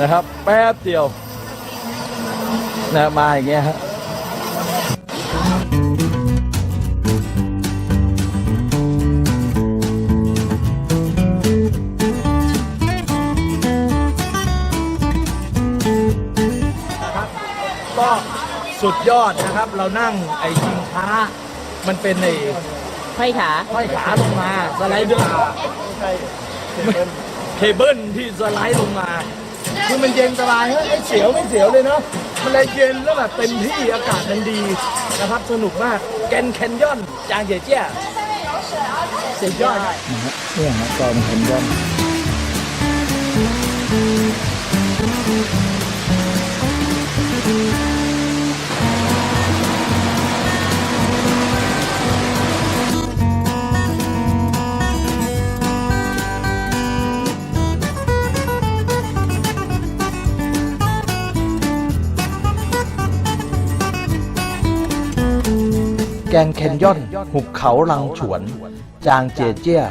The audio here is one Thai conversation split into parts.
นะครับ แป๊บเดียวนะมาอย่างเงี้ยฮะนะครับก็สุดยอดนะครับ เรานั่งไอ้ชิงช้า มันเป็นไอ้ห้อยขาห้อยขาลงมา สไลเดอร์เคเบิลที่สไลด์ลงมา คือมันเย็นสบายเฮ้ยไอ้เสียวไม่เสียวเลยเนาะมันเลยเย็นแล้วแบบเต็มที่อากาศมันดีนะครับสนุกมากแกนแคนยอนจางเจียเจี้ยสุดยอดเนี่ยฮะกองแคนยอน แกงแคนยอน หุบเขาลังฉวน จางเจเจีย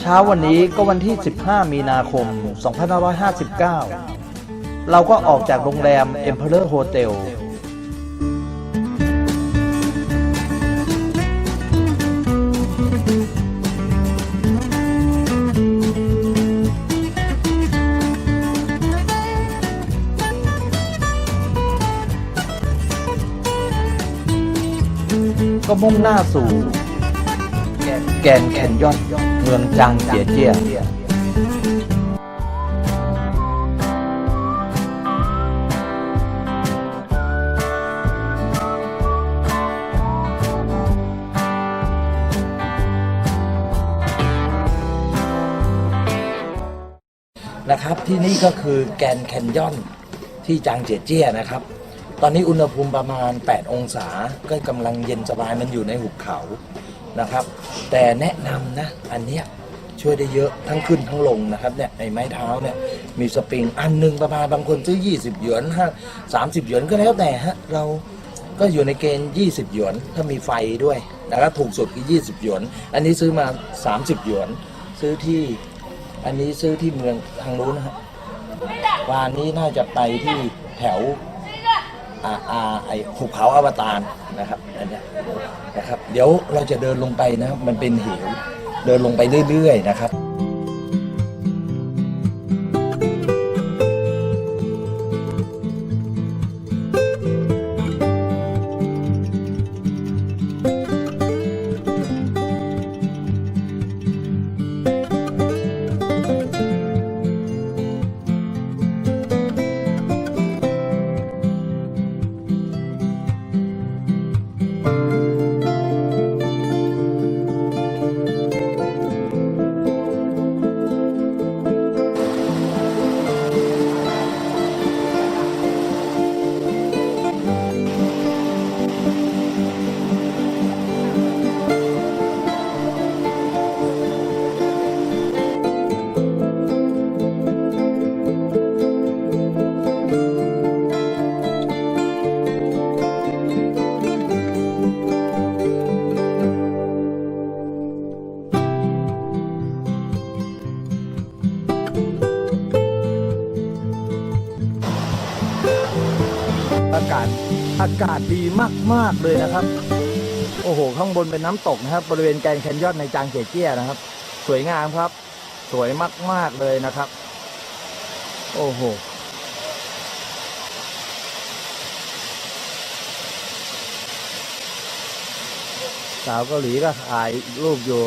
เช้าวันนี้ก็วันที่ 15 มีนาคม 2559 เราก็ออกจากโรงแรม Emperor Hotel มุ่งหน้าสู่ แกนแคนยอนเมืองจางเจียเจียนะครับที่นี่ก็คือแกนแคนยอนที่จางเจียเจี้ยนะครับ ตอนนี้อุณหภูมิประมาณ 8 องศา ก็กำลังเย็นสบายมันอยู่ในหุบเขานะครับ แต่แนะนำนะ อันเนี้ยช่วยได้เยอะทั้งขึ้นทั้งลงนะครับเนี่ยในไม้เท้าเนี่ยมีสปริงอันหนึงประมาณบางคนซื้อ 20 หยวนห้าสามสิบหยวนก็แล้วแต่ฮะเราก็อยู่ในเกณฑ์ 20 หยวนถ้ามีไฟด้วยนะครับถูกสุดคือ 20 หยวน อันนี้ซื้อมา 30 หยวน ซื้อที่อันนี้ซื้อที่เมืองทางนู้นนะครับวานนี้น่าจะไปที่แถว อาอาไอภูเขาอวตารนะครับอันนี้นะครับ เดี๋ยวเราจะเดินลงไปนะครับมันเป็นเหวเดินลงไปเรื่อยๆนะครับาศอากาศดีมาก ๆ เลยนะครับ โอ้โห ข้างบนเป็นน้ำตกนะครับ บริเวณแกนแคนยอนในจางเจียเจี้ยนะครับ สวยงามครับ สวยมาก ๆ เลยนะครับ โอ้โหสาวเกาหลีก็ถ่ายรูปอยู่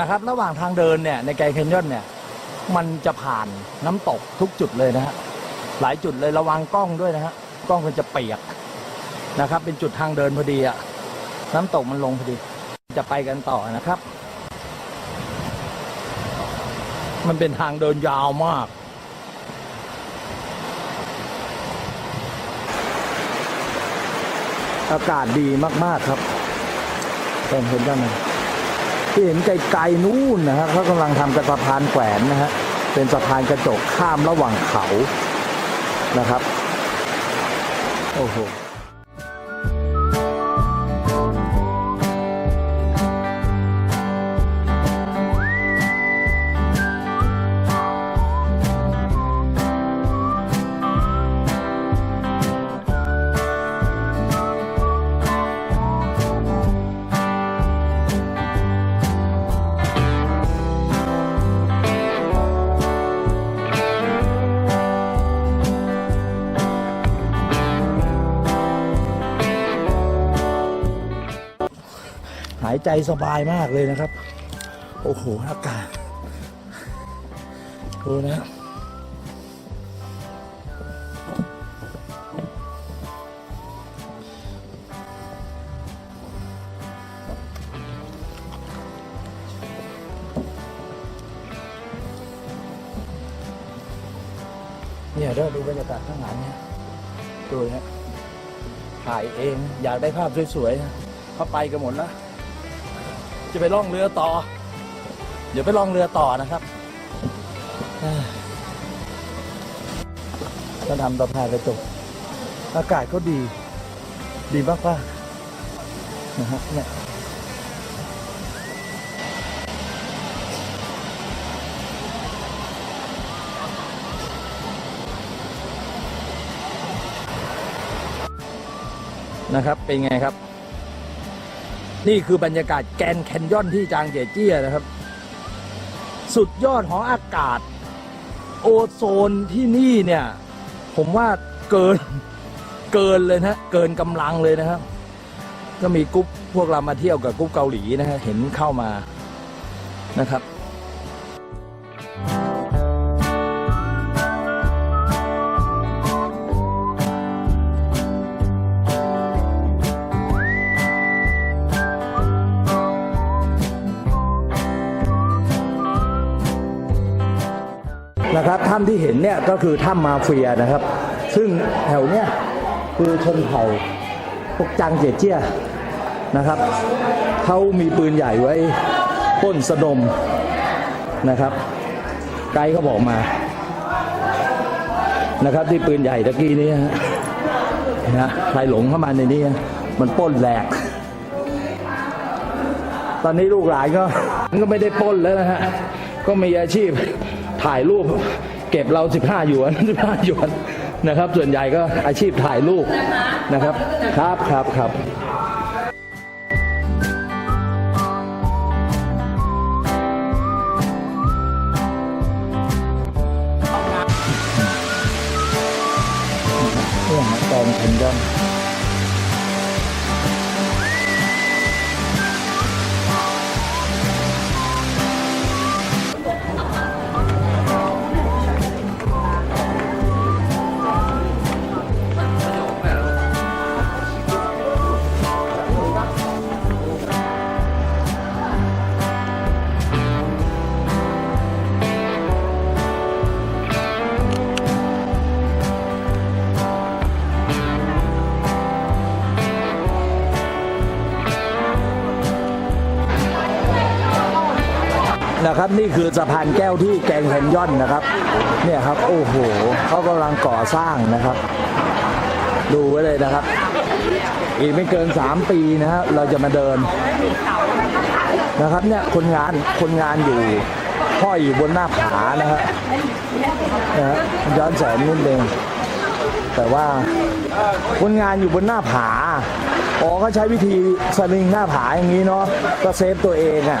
นะครับ ระหว่างทางเดินเนี่ยในแกรนด์แคนยอนเนี่ยมันจะผ่านน้ำตกทุกจุดเลยนะฮะหลายจุดเลยระวังกล้องด้วยนะฮะกล้องมันจะเปียกนะครับ เป็นจุดทางเดินพอดีอะน้ำตกมันลงพอดี จะไปกันต่อนะครับ มันเป็นทางเดินยาวมากอากาศดีมาก ๆ ครับเป็นเห็นด้านใน ที่เห็นไกลๆนู่นนะฮะเขากำลังทำกระสะพานแขวนนะฮะเป็นสะพานกระจกข้ามระหว่างเขานะครับ โอ้โหายใจสบายมากเลยนะครับ โอ้โหอากาศดูนะเนี่ยเดี๋ยวดูบรรยากาศข้างหลังเนี่ยดูนะถ่ายเองอยากได้ภาพสวยๆเขาไปกันหมดแล้ว จะไปล่องเรือต่อ เดี๋ยวไปล่องเรือต่อนะครับก็ทำต่อพายกระจกอากาศก็ดี ดีมากๆนะฮะเนี่ยนะครับ เป็นไงครับ นี่คือบรรยากาศแกนแคนยอนที่จางเจเจี้ยนะครับ สุดยอดของอากาศ โอโซนที่นี่เนี่ย ผมว่าเกินเกินเลยนะเกินกำลังเลยนะครับ ก็มีกรุ๊ปพวกเรามาเที่ยวกับกรุ๊ปเกาหลีนะฮะเห็นเข้ามานะครับ นะครับถ้ำที่เห็นเนี่ยก็คือถ้ำมาเฟียนะครับ ซึ่งแถวเนี้ยคือชนเผ่าพวกจังเจียเจี้ยนะครับเขามีปืนใหญ่ไว้ป้นสะดมนะครับ ไกด์เขาบอกมานะครับ ที่ปืนใหญ่ตะกี้นี้นะใครหลงเข้ามาในนี้มันป้นแหลก ตอนนี้ลูกหลานก็ก็ไม่ได้ป้นแล้วนะฮะก็มีอาชีพ ถ่ายรูปเก็บเรา 15หยวน15หยวนนะครับ ส่วนใหญ่ก็อาชีพถ่ายรูปนะครับ ครับครับครับ นะครับนี่คือสะพานแก้วที่แกงแคนยอนนะครับ เนี่ยครับโอ้โหเขากำลังก่อสร้างนะครับ ดูไว้เลยนะครับ อีกไม่เกิน 3 ปีนะฮะเราจะมาเดินนะครับเนี่ยคนงานคนงานอยู่ห้อยอยู่บนหน้าผานะฮะนะฮะย้อนแสงนิดนึงแต่ว่าคนงานอยู่บนหน้าผาอ๋อก็ใช้วิธีสลิงหน้าผาอย่างนี้เนาะก็เซฟตัวเองอะ